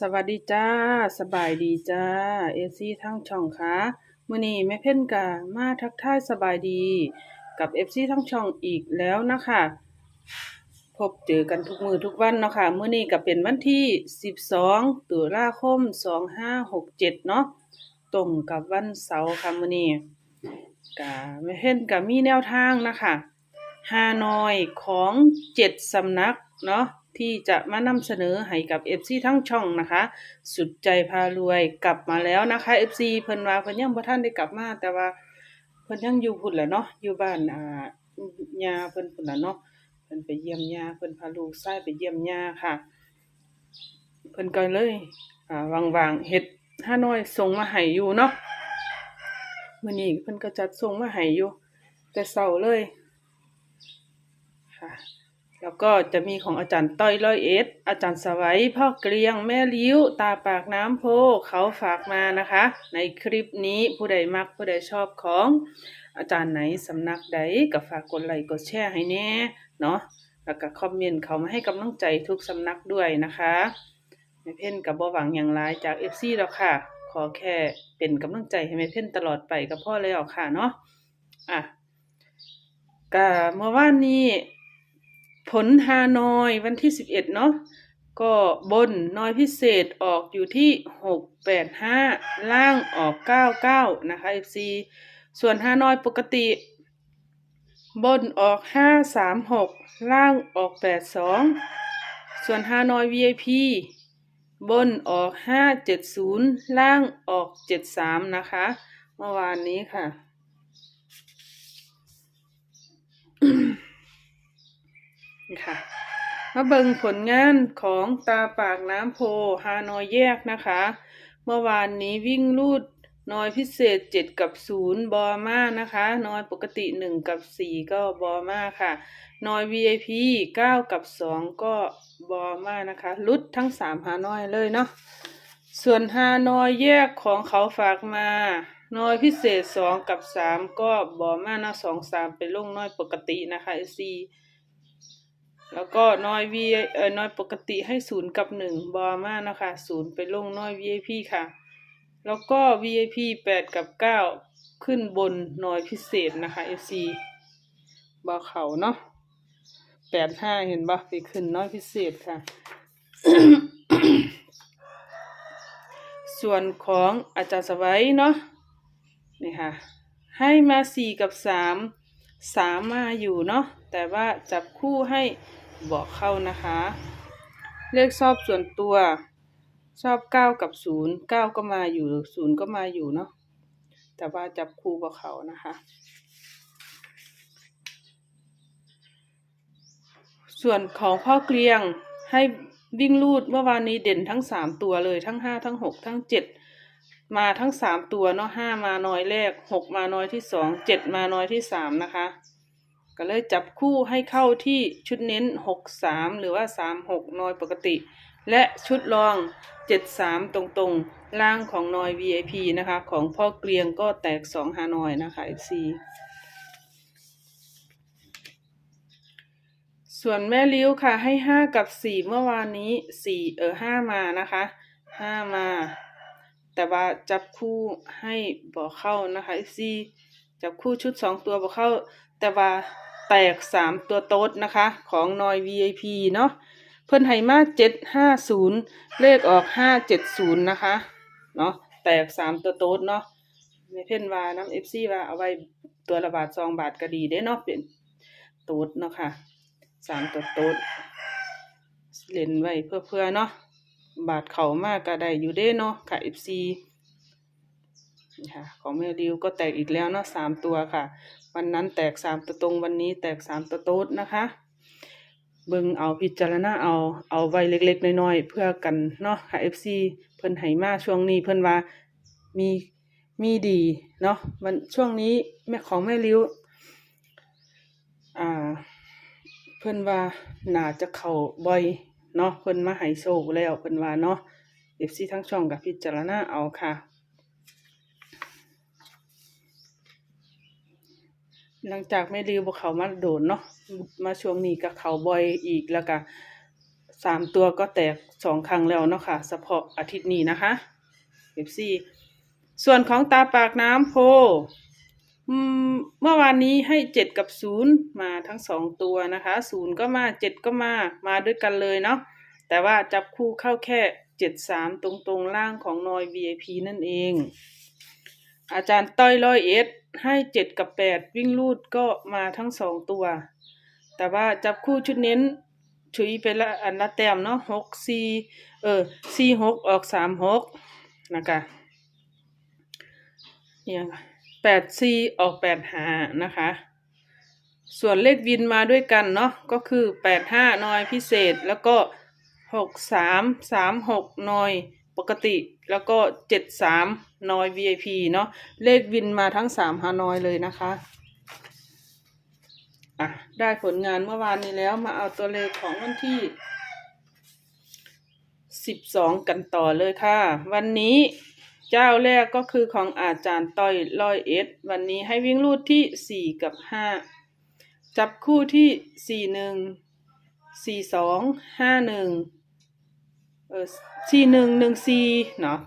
สวัสดีจ้า สบายดีจ้า เอซี่ทั้งช่องค่ะมื้อนี้แม่เพ่นกะมาทักทายสบายดีกับเอฟซีทั้งช่องอีกแล้วนะคะ พบเจอกันทุกมือทุกวันเนาะค่ะมื้อนี้ก็เป็นวันที่ 12 ตุลาคม 2567 เนาะตรงกับวันเสาร์ค่ะมื้อนี้ก็แม่เพ่นก็มีแนวทางนะคะฮานอยของเจ็ดสำนักเนาะ ที่จะมานำเสนอให้กับ FC ทั้งช่องนะคะ สุดใจพารวยกลับมาแล้วนะคะ FC เพิ่นว่าเพิ่นยังบ่ทันได้กลับมา แต่ว่าเพิ่นยังอยู่พุ่นแหละเนาะอยู่บ้านอ่ายาเพิ่นพุ่นล่ะเนาะเพิ่นไปเยี่ยมยาเพิ่นพาลูกชายไปเยี่ยมยาค่ะ เพิ่นก็เลยอ่าวางๆเฮ็ดฮานอยส่งมาให้อยู่เนาะมื้อนี้เพิ่นก็จัดส่งมาให้อยู่แต่เช้าเลยค่ะ แล้วก็จะมีของอาจารย์ต้อยร้อยเอ็ด อาจารย์สวัยพ่อเกลียง แม่ลิ้ว ตาปากน้ำโพเขาฝากมานะคะ ในคลิปนี้ผู้ใดมักผู้ใดชอบของอาจารย์ไหนสำนักใดก็ฝากกดไลค์กดแชร์ให้แน่เนาะแล้วก็คอมเมนต์เขามาให้กำลังใจทุกสำนักด้วยนะคะแม่เพ่นกับบ่หวังอย่างไรจากเอฟซีแล้วค่ะ ขอแค่เป็นกำลังใจให้แม่เพ่นตลอดไปกับพ่อแล้วค่ะเนาะอะก็เมื่อวานนี้ ผลฮานอยวันที่สิบเอ็ดเนาะก็บนน้อยพิเศษออกอยู่ที่หกแปดห้าล่างออกเก้าเก้านะคะ FC ส่วนฮานอยปกติ บนออกห้าสามหกล่างออกแปดสองส่วนฮานอย VIP บนออกห้าเจ็ดศูนย์ล่างออกเจ็ดสามนะคะ เมื่อวานนี้ค่ะ ค่ะมาเบิ่งผลงานของตาปากน้ำโพฮานอยแยกนะคะ เมื่อวานนี้วิ่งลูดน้อยพิเศษ 7 กับ 0 บอมานะคะน้อยปกติ 1 กับ 4 ก็บอมาค่ะน้อย VIP 9 กับ 2 ก็บอมานะคะ ลุดทั้ง3ฮานอยเลยเนาะ ส่วนฮานอยแยกของเขาฝากมาน้อยพิเศษ 2 กับ 3 ก็บอมานะ2 3 เป็นลงน้อยปกตินะคะ SC แล้วก็น้อย V เอ่อน้อยปกติให้ศูนย์กับหนึ่งบอมานะคะศูนย์ไปลงน้อย VIP ค่ะ แล้วก็ VIP แปดกับเก้าขึ้นบนน้อยพิเศษนะคะ FC บอเขาเนาะแปดห้าเห็นบ่ไปขึ้นน้อยพิเศษค่ะ ส่วนของอาจารย์สวัยเนาะนี่ค่ะ ให้มาสี่กับสามสามมาอยู่เนาะแต่ว่าจับคู่ให้ บอกเข้านะคะ เลขชอบส่วนตัว ชอบเก้ากับศูนย์เก้าก็มาอยู่ศูนย์ก็มาอยู่เนาะแต่ว่าจับคู่บอกเขานะคะ ส่วนของพ่อเกลียงให้วิ่งลูดเมื่อวานนี้เด่นทั้งสามตัวเลยทั้งห้าทั้งหกทั้งเจ็ดมาทั้งสามตัวเนาะห้ามาน้อยแรกหกมาน้อยที่สองเจ็ดมาน้อยที่สามนะคะ ก็เลยจับคู่ให้เข้าที่ชุดเน้นหกสามหรือว่าสามหกนอยปกติ และชุดรองเจ็ดสามตรงๆ ล่างของนอย VIP นะคะ ของพ่อเกลียงก็แตกสองฮานอยนะคะ FC ส่วนแม่ลิ้วค่ะให้ห้ากับสี่เมื่อวานนี้สี่เออห้ามานะคะห้ามา แต่ว่าจับคู่ให้บอเข้านะคะ FC จับคู่ชุดสองตัวบอเข้าแต่ว่า แตกสามตัวโต๊ดนะคะ ของนอย VIP เนาะเพิ่นให้มาเจ็ดห้าศูนย์เลขออกห้าเจ็ดศูนย์นะคะ เนาะแตกสามตัวโต๊ดเนาะไม่เพ่นว่าน้ำเอฟซีว่าเอาไว้ตัวละบาทสองบาทก็ดีได้เนาะเป็นโต๊ดเนาะค่ะสามตัวโต๊ดเล่นไว้เพื่อเพื่อเนาะบาทเขามากก็ได้อยู่เด้เนาะค่ะเอฟซีนะค่ะของแม่ริวก็แตกอีกแล้วเนาะสามตัวค่ะ วันนั้นแตกสามตัวตรงวันนี้แตกสามตัวโต๊ดนะคะเบิ่งเอาพิจารณาเอาเอาไว้เล็ก ๆ น้อยๆเพื่อกันเนาะค่ะ FC เพิ่นให้มาช่วงนี้เพิ่นว่ามีมีดีเนาะมันช่วงนี้แม่ของแม่ริ้วอ่า เพิ่นว่าน่าจะเข้าบ่อยเนาะเพิ่นมาให้โชคแล้วเพิ่นว่าเนาะ FC ทั้งช่องกับพิจารณาเอาค่ะ หลังจากไม่รีวบ่เขามาโดนเนาะมาช่วงนี้ก็เขาบ่อยอีกแล้วก็สามตัวก็แตกสองครั้งแล้วเนาะค่ะเฉพาะอาทิตย์นี้นะคะ FC ส่วนของตาปากน้ำโพเมื่อวานนี้ให้เจ็ดกับศูนย์มาทั้งสองตัวนะคะศูนย์ก็มาเจ็ดก็มามาด้วยกันเลยเนาะแต่ว่าจับคู่เข้าแค่เจ็ดสามตรงตรงๆล่างของนอย VIP นั่นเอง อาจารย์ต้อยร้อยเอส ให้เจ็ดกับแปดวิ่งลูดก็มาทั้งสองตัว แต่ว่าจับคู่ชุดเน้นชุยไปละอันละแต้มเนาะหกสี่เออสี่หกออกสามหกนะคะเนี่ยแปดสี่ออกแปดหานะคะ ส่วนเลขวินมาด้วยกันเนาะก็คือแปดห้านอยพิเศษแล้วก็หกสามสามหกนอย ปกติแล้วก็เจ็ดสามนอย VIP เนาะเลขวินมาทั้งสามฮานอยเลยนะคะอะได้ผลงานเมื่อวานนี้แล้วมาเอาตัวเลขของวันที่สิบสองกันต่อเลยค่ะ วันนี้เจ้าแรกก็คือของอาจารย์ต้อยร้อยเอ็ดวันนี้ให้วิ่งรูดที่สี่กับห้าจับคู่ที่สี่หนึ่งสี่สองห้าหนึ่ง เออสี่หนึ่งหนึ่งสี่เนาะ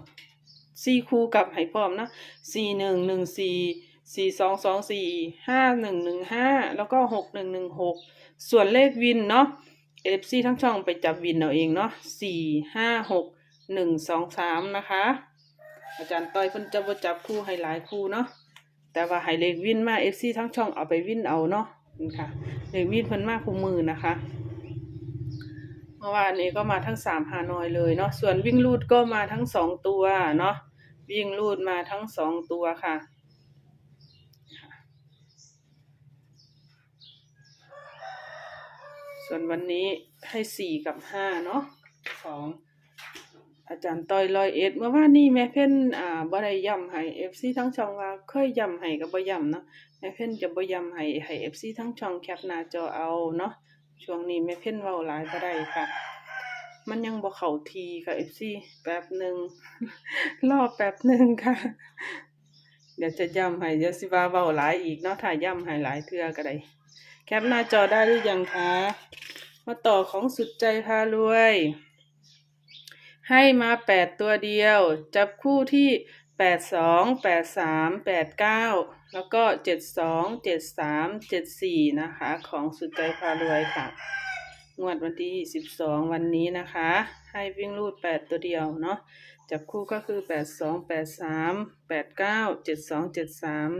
สี่คู่กับให้พร้อมนะสี่หนึ่งหนึ่งสี่สี่สองสองสี่ห้าหนึ่งหนึ่งห้าแล้วก็หกหนึ่งหนึ่งหกส่วนเลขวินเนาะเอฟซีทั้งช่องไปจับวินเอาเองเนาะสี่ห้าหกหนึ่งสองสามนะคะ อาจารย์ต้อยเพิ่นจะบ่จับคู่ให้หลายคู่เนาะแต่ว่าให้เลขวินมาเอฟซีทั้งช่องเอาไปวินเอาเนาะนี่ค่ะเลขวินเพิ่นมาคู่มือนะคะ เมื่อวานนี้ก็มาทั้งสามฮานอยเลยเนาะส่วนวิ่งลูดก็มาทั้งสองตัวเนาะวิ่งลูดมาทั้งสองตัวค่ะ ส่วนวันนี้ให้สี่กับห้าเนาะของอาจารย์ต้อยลอยเอ็ดเมื่อวานนี้แม่เพ่นอ่าบ่ได้ย้ำให้เอฟซีทั้งช่องว่าเคยย้ำให้ก็บ่ย้ำเนาะแม่เพ่นจะบ่ย้ำให้ให้เอฟซีทั้งช่องแคปหน้าจอเอาเนาะ ช่วงนี้แม่เพ่นเว้าหลายบ่ได้ค่ะ มันยังบ่เข้าทีค่ะเอฟซีแป๊บหนึ่งรอแป๊บหนึ่งค่ะ เดี๋ยวจะย้ำให้เดี๋ยวสิว่าเว้าหลายอีกเนาะถ้าย้ำให้หลายเทื่อก็ได้แคปหน้าจอได้หรือยังคะมาต่อของสุดใจพารวย ให้มาแปดตัวเดียว จับคู่ที่แปดสองแปดสามแปดเก้า แล้วก็เจ็ดสองเจ็ดสามเจ็ดสี่นะคะ ของสุดใจพารวยค่ะ งวดวันที่สิบสองวันนี้นะคะ ให้วิ่งรูดแปดตัวเดียวเนาะจับคู่ก็คือแปดสองแปดสามแปดเก้าเจ็ดสองเจ็ดสาม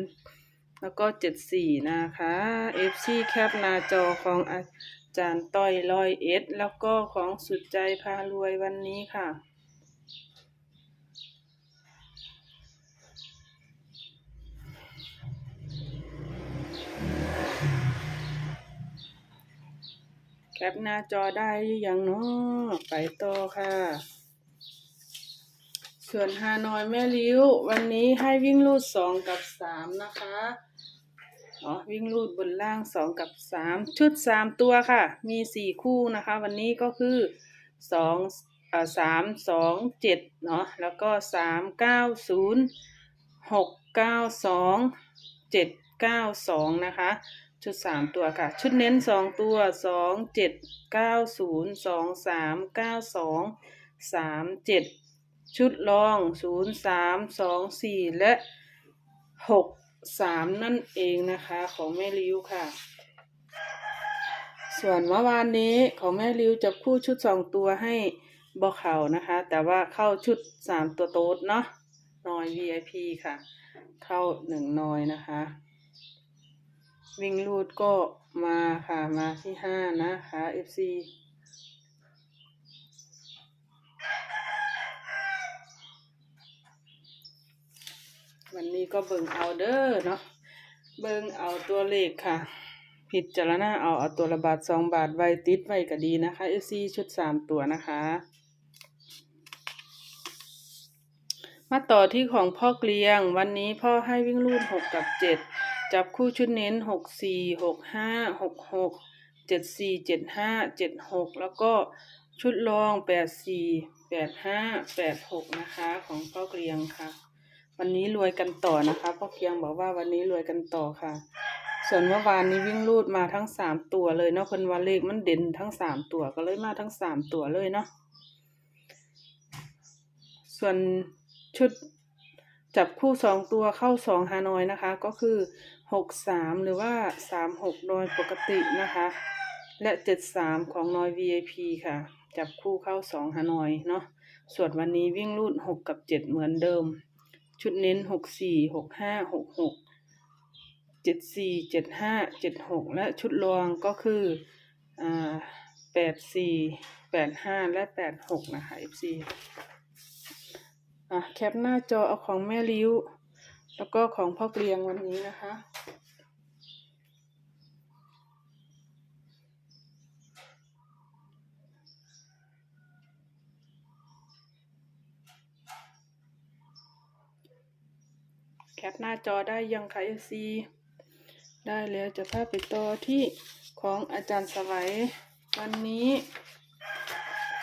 แล้วก็เจ็ดสี่นะคะ FC แคปหน้าจอของอาจารย์ต้อยร้อยเอ็ดแล้วก็ของสุดใจพารวยวันนี้ค่ะ แคปหน้าจอได้ยังเนาะไปต่อค่ะส่วนฮานอยแม่ริ้ว วันนี้ให้วิ่งลูดสองกับสามนะคะอ๋อวิ่งลูดบนล่างสองกับสามชุดสามตัวค่ะ มีสี่คู่นะคะ วันนี้ก็คือสองอ่าสามสองเจ็ดเนาะแล้วก็สามเก้าศูนย์หกเก้าสองเจ็ดเก้าสองนะคะ ชุดสามตัวค่ะ ชุดเน้นสองตัวสองเจ็ดเก้าศูนย์สองสามเก้าสองสามเจ็ดชุดรองศูนย์สามสองสี่และหกสามนั่นเองนะคะของแม่ริ้วค่ะ ส่วนเมื่อวานนี้ของแม่ริ้วจะคู่ชุดสองตัวให้บอเขานะคะ แต่ว่าเข้าชุดสามตัวโต๊ดเนาะนอย VIP ค่ะ เข้าหนึ่งนอยนะคะ วิ่งลูดก็มาค่ะมาที่ห้านะคะ FC วันนี้ก็เบิ่งเอาเด้อเนาะเบิ่งเอาตัวเลขค่ะ ผิดจารณาเอาเอาตัวละบาทสองบาทไว้ติดไว้ก็ดีนะคะเอซีชุดสามตัวนะคะ มาต่อที่ของพ่อเกลียง วันนี้พ่อให้วิ่งลูดหกกับเจ็ด จับคู่ชุดเน้นหกสี่หกห้าหกหกเจ็ดสี่เจ็ดห้าเจ็ดหกแล้วก็ชุดรองแปดสี่แปดห้าแปดหกนะคะของพ่อเกลียงค่ะ วันนี้รวยกันต่อนะคะพ่อเคียงบอกว่าวันนี้รวยกันต่อค่ะ ส่วนเมื่อวานนี้วิ่งรูดมาทั้งสามตัวเลยเนาะเพิ่นว่าเลขมันเด่นทั้งสามตัวก็เลยมาทั้งสามตัวเลยเนาะส่วนชุดจับคู่สองตัวเข้าสองฮานอยนะคะ ก็คือ หกสามหรือว่าสามหกโดยปกตินะคะ และเจ็ดสามของนอย VIP ค่ะ จับคู่เข้าสองฮานอยเนาะส่วนวันนี้วิ่งรูดหกกับเจ็ดเหมือนเดิม ชุดเน้นหกสี่หกห้าหกหกเจ็ดสี่เจ็ดห้าเจ็ดหกและชุดรองก็คืออ่าแปดสี่แปดห้าและแปดหกนะคะ FC อะแคปหน้าจอเอาของแม่ริ้ว แล้วก็ของพ่อเกลียงวันนี้นะคะ แคปหน้าจอได้ยังคะ FC ได้แล้วจะพาไปต่อที่ของอาจารย์สวัยวันนี้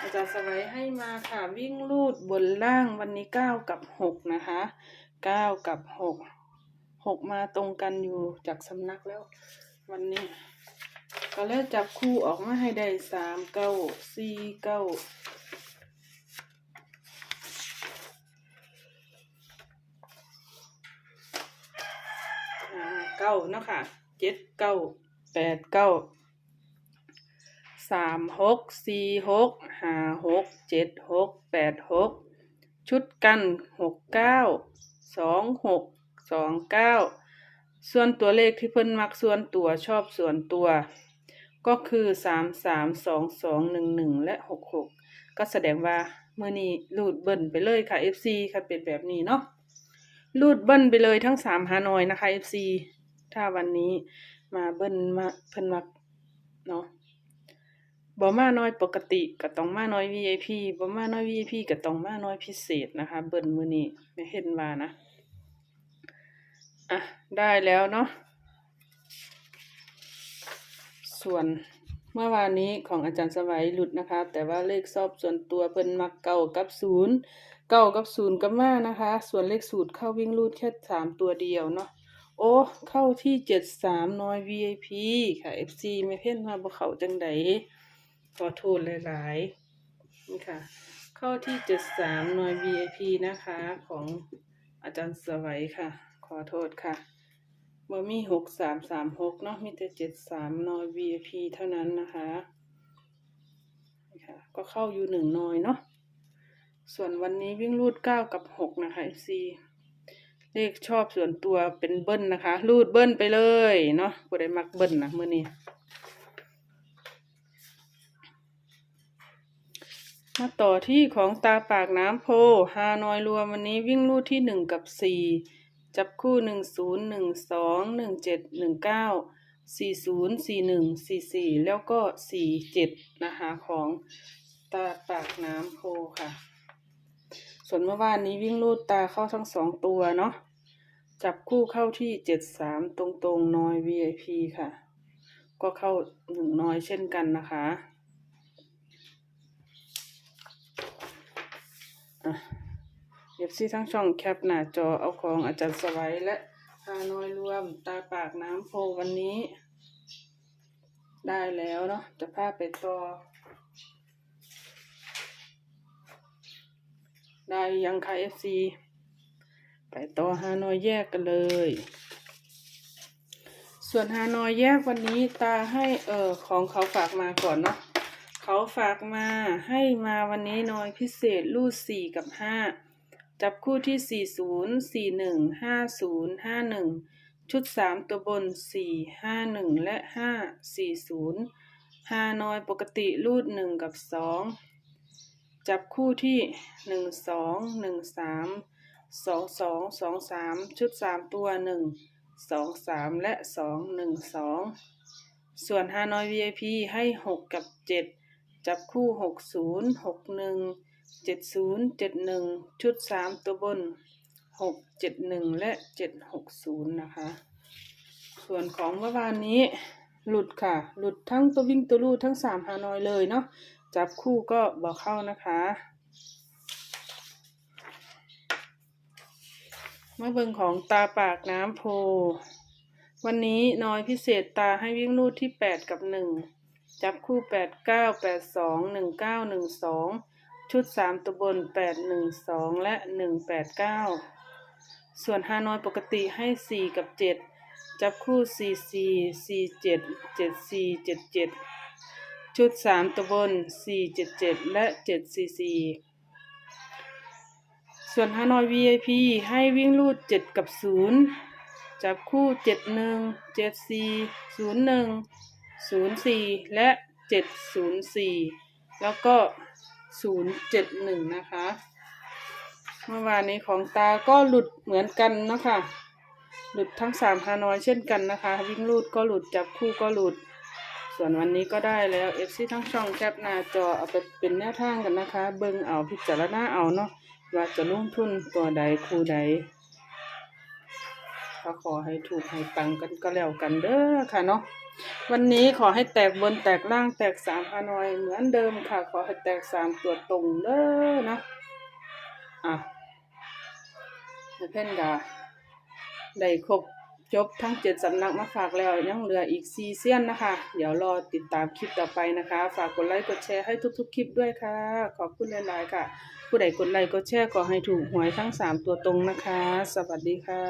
อาจารย์สวัยให้มาค่ะวิ่งลูดบนล่างวันนี้เก้ากับหกนะคะเก้ากับหกหกมาตรงกันอยู่จากสำนักแล้ว วันนี้ก็แล้วจับคู่ออกมาให้ได้สามเก้าสี่เก้าอ่าเก้าเนาะค่ะเจ็ดเก้าแปดเก้าสามหกสี่หกห้าหกเจ็ดหกแปดหกชุดกันหกเก้าสองหกสองเก้าส่วนตัวเลขที่เพิ่นมักส่วนตัวชอบส่วนตัว ก็คือสามสามสองสองหนึ่งหนึ่งและหกหกก็แสดงว่าเมื่อนี้ลูดเบิ้ลไปเลยค่ะ FC ค่ะเป็นแบบนี้เนาะลูดเบิ้ลไปเลยทั้งสามฮานอยนะคะ FC ถ้าวันนี้มาเบิ้ลมาเพิ่นมักเนาะบ่มาน้อยปกติก็ต้องมาน้อย VIP บ่มาน้อย VIP ก็ต้องมาน้อยพิเศษนะคะ เบิ่นมื้อนี้ไม่เห็นว่านะอะได้แล้วเนาะส่วนเมื่อวานนี้ของอาจารย์สวัยหลุดนะคะ แต่ว่าเลขสอบส่วนตัวเพิ่นมักเก้ากับศูนย์เก้ากับศูนย์ก็มานะคะ ส่วนเลขสูตรเข้าวิ่งรูดแค่สามตัวเดียวเนาะ โอ้เข้าที่เจ็ดสามน้อย VIP ค่ะ FC ไม่เพ่นมาบ่เขาจังใดขอโทษหลายๆนี่ค่ะ เข้าที่เจ็ดสามน่วย VIP นะคะ ของอาจารย์สวัยค่ะ ขอโทษค่ะบ่มีหกสามสามหกเนาะมีแต่เจ็ดสามน่วย VIP เท่านั้นนะคะนี่ค่ะ ก็เข้าอยู่หนึ่งน่วยเนาะส่วนวันนี้วิ่งรูดเก้ากับหกนะคะ FC เลขชอบส่วนตัวเป็นเบิ้ลนะคะ รูดเบิ้ลไปเลยเนาะผู้ใดมักเบิ้ลนะมื้อนี้มาต่อที่ของตาปากน้ำโพฮานอยรวมวันนี้วิ่งลู่ที่หนึ่งกับสี่จับคู่หนึ่งศูนย์หนึ่งสองหนึ่งเจ็ดหนึ่งเก้าสี่ศูนย์สี่หนึ่งสี่สี่แล้วก็สี่เจ็ดนะคะของตาปากน้ำโพค่ะ ส่วนเมื่อวานนี้วิ่งลูดตาเข้าทั้งสองตัวเนาะ จับคู่เข้าที่เจ็ดสามตรงๆนอย VIP ค่ะ ก็เข้าหนึ่งนอยเช่นกันนะคะเอฟซีทั้งช่องแคปหน้าจอเอาของอาจารย์สวัยและฮานอยรวมตาปากน้ำโพวันนี้ ได้แล้วเนาะจะพาไปต่อ ได้ยังค่ะเอฟซีไปต่อฮานอยแยกกันเลย ส่วนฮานอยแยกวันนี้ตาให้เออของเขาฝากมาก่อนเนาะเขาฝากมาให้มาวันนี้น้อยพิเศษรูดสี่กับห้าจับคู่ที่สี่ศูนย์สี่หนึ่งห้าศูนย์ห้าหนึ่งชุดสามตัวบนสี่ห้าหนึ่งและห้าสี่ศูนย์ฮานอยปกติรูดหนึ่งกับสอง จับคู่ที่หนึ่งสองหนึ่งสามสองสองสองสามชุดสามตัวหนึ่งสองสามและสองหนึ่งสองส่วนฮานอย VIP ให้หกกับเจ็ดจับคู่หกศูนย์หกหนึ่งเจ็ดศูนย์เจ็ดหนึ่งชุดสามตัวบนหกเจ็ดหนึ่งและเจ็ดหกศูนย์นะคะ ส่วนของเมื่อวานนี้หลุดค่ะ หลุดทั้งตัววิ่งตัวลูดทั้งสามฮานอยเลยเนาะ จับคู่ก็บอกเข้านะคะ มาเบิ่งของตาปากน้ำโพ วันนี้น้อยพิเศษตาให้วิ่งรูดที่แปดกับหนึ่งจับคู่แปดเก้าแปดสองหนึ่งเก้าหนึ่งสองชุดสามตัวบนแปดหนึ่งสองและหนึ่งแปดเก้าส่วนฮานอยปกติให้สี่กับเจ็ดจับคู่สี่สี่สี่เจ็ดเจ็ดสี่เจ็ดเจ็ด ชุดสามตัวบนสี่เจ็ดเจ็ดและเจ็ดสี่สี่ส่วนฮานอย VIP ให้วิ่งรูดเจ็ดกับศูนย์จับคู่เจ็ดหนึ่งเจ็ดสี่ศูนย์หนึ่งศูนย์สี่และเจ็ดศูนย์สี่แล้วก็ศูนย์เจ็ดหนึ่งนะคะเมื่อวานนี้ของตาก็หลุดเหมือนกันนะคะหลุดทั้งสามฮานอยเช่นกันนะคะ วิ่งรูดก็หลุดจับคู่ก็หลุด ส่วนวันนี้ก็ได้แล้วเอฟซีทั้งช่องแคปหน้าจอเอาไปเป็นแนวทางกันนะคะ เบิ่งเอาพิจารณาเอาเนาะว่าจะลงทุนตัวใดคู่ใดก็ขอให้ถูกให้ปังกันก็แล้วกันเด้อค่ะเนาะวันนี้ขอให้แตกบนแตกล่างแตกสามฮานอยเหมือนเดิมค่ะ ขอให้แตกสามตัวตรงเด้อนะอะเพื่อนกาได้ครบ จบทั้งเจ็ดสำนักมาฝากแล้วยังเหลืออีกซีเซียนนะคะ เดี๋ยวรอติดตามคลิปต่อไปนะคะ ฝากกดไลค์กดแชร์ให้ทุกๆ คลิปด้วยค่ะ ขอบคุณหลายๆค่ะ ผู้ใดกดไลค์กดแชร์ขอให้ถูกหวยทั้งสามตัวตรงนะคะ สวัสดีค่ะ